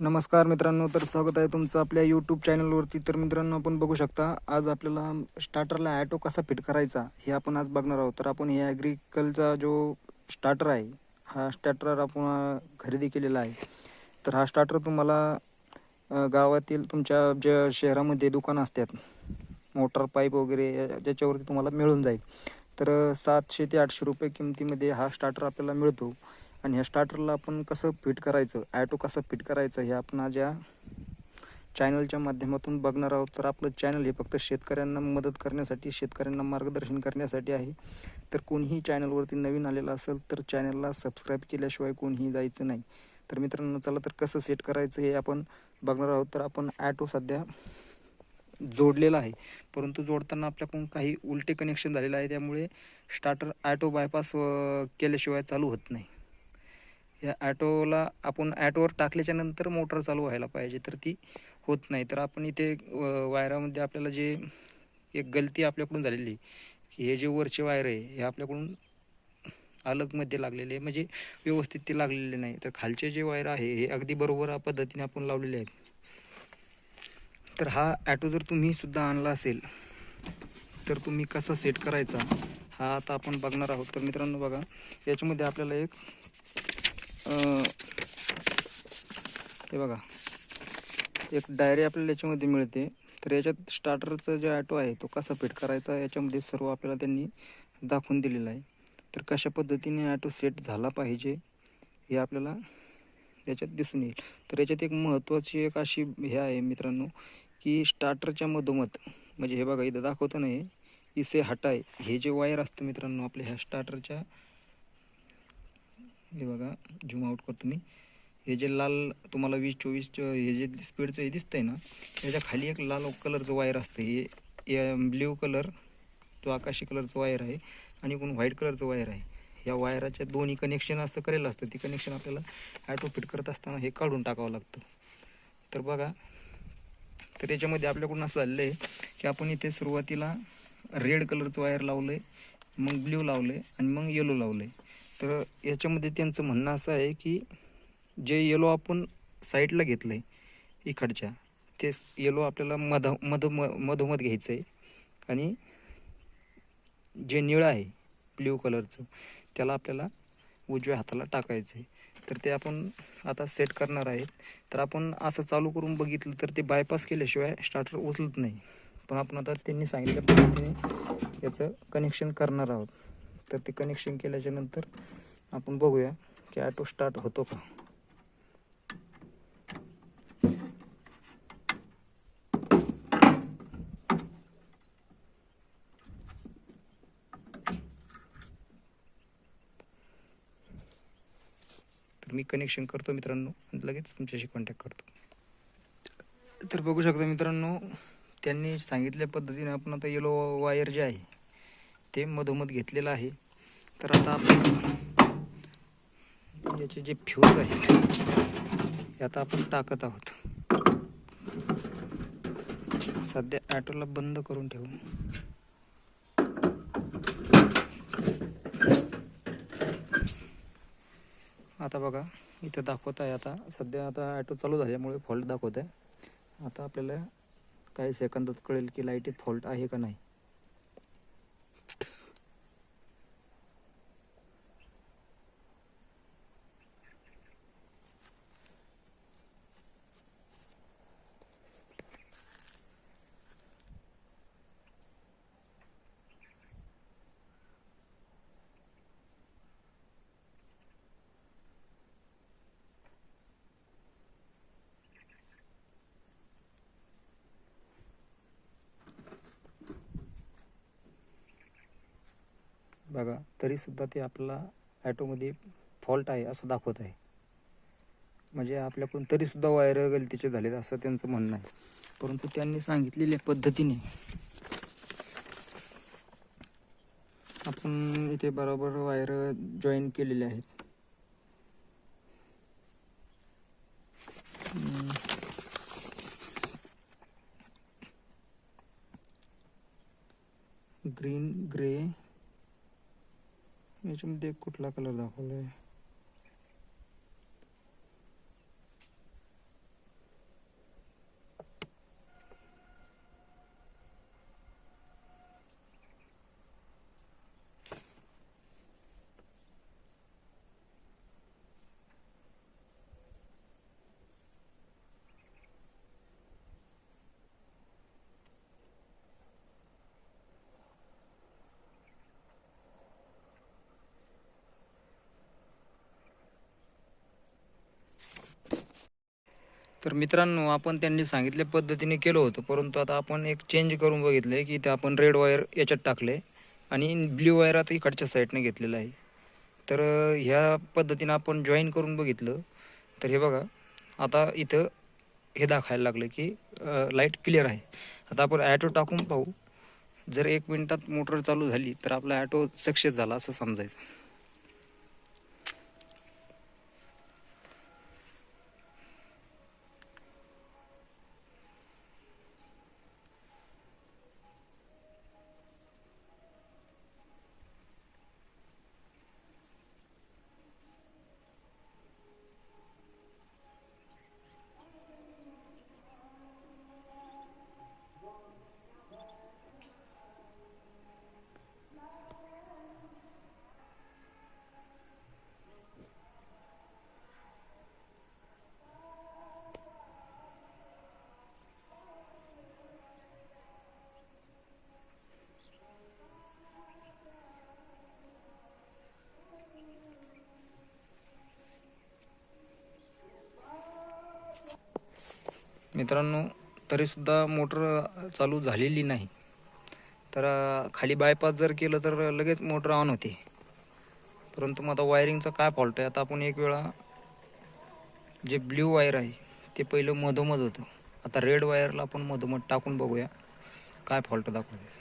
नमस्कार मित्रांनो तर स्वागत आहे तुमचं आपल्या यूट्यूब चॅनलवरती तर मित्रांनो आपण बघू शकता आज आपल्याला स्टार्टरला ॲटो कसा फिट करायचा हे आपण आज बघणार आहोत. तर आपण हे ॲग्रिकलचा जो स्टार्टर आहे हा स्टार्टर आपण खरेदी केलेला आहे. तर हा स्टार्टर तुम्हाला गावातील तुमच्या ज्या शहरामध्ये दुकानं असतात मोटर पाईप वगैरे या- ज्याच्यावरती तुम्हाला मिळून जाईल. तर सातशे ते आठशे रुपये किमतीमध्ये हा स्टार्टर आपल्याला मिळतो. आणि ह्या स्टार्टरला आपण कसं फिट करायचं ॲटो कसं फिट करायचं हे आपण ज्या चॅनलच्या माध्यमातून बघणार आहोत. तर आपलं चॅनल हे फक्त शेतकऱ्यांना मदत करण्यासाठी शेतकऱ्यांना मार्गदर्शन करण्यासाठी आहे. तर कोणीही चॅनलवरती नवीन आलेलं असेल तर चॅनलला सबस्क्राईब केल्याशिवाय कोणीही जायचं नाही. तर मित्रांनो चला तर कसं सेट करायचं हे आपण बघणार आहोत. तर आपण ॲटो सध्या जोडलेला आहे. परंतु जोडताना आपल्याकडून काही उलटे कनेक्शन झालेलं आहे. त्यामुळे स्टार्टर ॲटो बायपास केल्याशिवाय चालू होत नाही. या ॲटोला आपण ॲटोवर टाकल्याच्या नंतर मोटर चालू व्हायला पाहिजे तर ती होत नाही. तर आपण इथे वायरामध्ये आपल्याला जे एक गलती आपल्याकडून झालेली आहे की हे जे वरचे वायर आहे हे आपल्याकडून अलगमध्ये लागलेले आहे म्हणजे व्यवस्थित ते लागलेले नाही. तर खालचे जे वायर आहे हे अगदी बरोबर पद्धतीने आपण लावलेले आहेत. तर हा ॲटो जर तुम्ही सुद्धा आणला असेल तर तुम्ही कसा सेट करायचा हा आता आपण बघणार आहोत. तर मित्रांनो बघा याच्यामध्ये आपल्याला एक हे बघा. एक डायरी आपल्याला याच्यामध्ये मिळते. तर याच्यात स्टार्टरचा जो ॲटो आहे तो कसा फिट करायचा याच्यामध्ये सर्व आपल्याला त्यांनी दाखवून दिलेलं आहे. तर कशा पद्धतीने ॲटो सेट झाला पाहिजे हे आपल्याला याच्यात दिसून येईल. तर याच्यात एक महत्त्वाची एक अशी हे आहे मित्रांनो की स्टार्टरच्या मधोमध म्हणजे हे बघा इथं दाखवतं ना हे इसे हटाय हे जे वायर असतं मित्रांनो आपल्या ह्या स्टार्टरच्या हे बघा झूम आउट करतो मी. हे जे लाल तुम्हाला वीस चोवीसचं हे जे स्पीडचं हे दिसतं आहे ना त्याच्याखाली एक लाल कलरचं वायर असतं. हे ब्ल्यू कलर तो आकाशी कलरचं वायर आहे आणि कोण व्हाईट कलरचं वायर आहे. या वायराच्या दोन्ही कनेक्शन असं करेल असतं. ती कनेक्शन आपल्याला ॲटो फिट करत असताना हे काढून टाकावं लागतं. तर बघा तर याच्यामध्ये आपल्याकडून असं झालेलं आहे की आपण इथे सुरुवातीला रेड कलरचं वायर लावलं आहे मग ब्ल्यू लावलं आहे आणि मग येलो लावलं आहे तर याच्यामध्ये त्यांचं म्हणणं असं आहे की जे येलो आपण साईडला घेतलं आहे इकडच्या ते येलो आपल्याला मध मध मधोमध घ्यायचं आहे आणि जे निळं आहे ब्ल्यू कलरचं त्याला आपल्याला उजव्या हाताला टाकायचं आहे तर ते आपण आता सेट करणार आहेत. तर आपण असं चालू करून बघितलं तर ते बायपास केल्याशिवाय स्टार्टर उचलत नाही. पण आपण आता त्यांनी सांगितल्या पद्धतीने याचं कनेक्शन करणार आहोत. तर ते कनेक्शन केल्याच्यानंतर आपण बघूया की ॲटो स्टार्ट होतो का. तर मी कनेक्शन करतो मित्रांनो आणि लगेच तुमच्याशी कॉन्टॅक्ट करतो. तर बघू शकता मित्रांनो त्यांनी सांगितल्या पद्धतीने आपण आता येलो वायर जे आहे ते मधोमध घेतलेलं आहे. तर आता आपण याचे जे फ्यूज आहेत हे आता आपण टाकत आहोत. सध्या ॲटोला बंद करून ठेवू. आता बघा इथं दाखवत आहे आता. सध्या आता ॲटो चालू झाल्यामुळे फॉल्ट दाखवत आहे. आता आपल्याला काही सेकंदात कळेल की लाईटीत फॉल्ट आहे का नाही. बघा तरीसुद्धा ते आपला ॲटोमध्ये फॉल्ट आहे असं दाखवत आहे. म्हणजे आपल्याकडून तरीसुद्धा वायर गलतीचे झालेत असं त्यांचं म्हणणं आहे. परंतु त्यांनी सांगितलेल्या पद्धतीने आपण इथे बरोबर वायर जॉईन केलेले आहेत. ग्रीन ग्रे याच्यामध्ये कुठला कलर दाखवला आहे तर मित्रांनो आपण त्यांनी सांगितल्या पद्धतीने केलं होतं. परंतु आता आपण एक चेंज करून बघितलं आहे की ते आपण रेड वायर याच्यात टाकले आणि ब्ल्यू वायर आता इकडच्या साईडने घेतलेलं आहे. तर ह्या पद्धतीनं आपण जॉईन करून बघितलं. तर हे बघा आता इथं हे दाखवायला लागलं की लाइट क्लिअर आहे. आता आपण ॲटो टाकून पाहू. जर एक मिनटात मोटर चालू झाली तर आपला ॲटो सक्सेस झाला असं समजायचं. मित्रांनो तरीसुद्धा मोटर चालू झालेली नाही. तर खाली बायपास जर केलं तर लगेच मोटर ऑन होते. परंतु मग आता वायरिंगचा काय फॉल्ट आहे? आता आपण एक वेळा जे ब्ल्यू वायर आहे ते पहिलं मधोमध होतं. आता रेड वायरला आपण मधोमध टाकून बघूया. काय फॉल्ट दाखवूया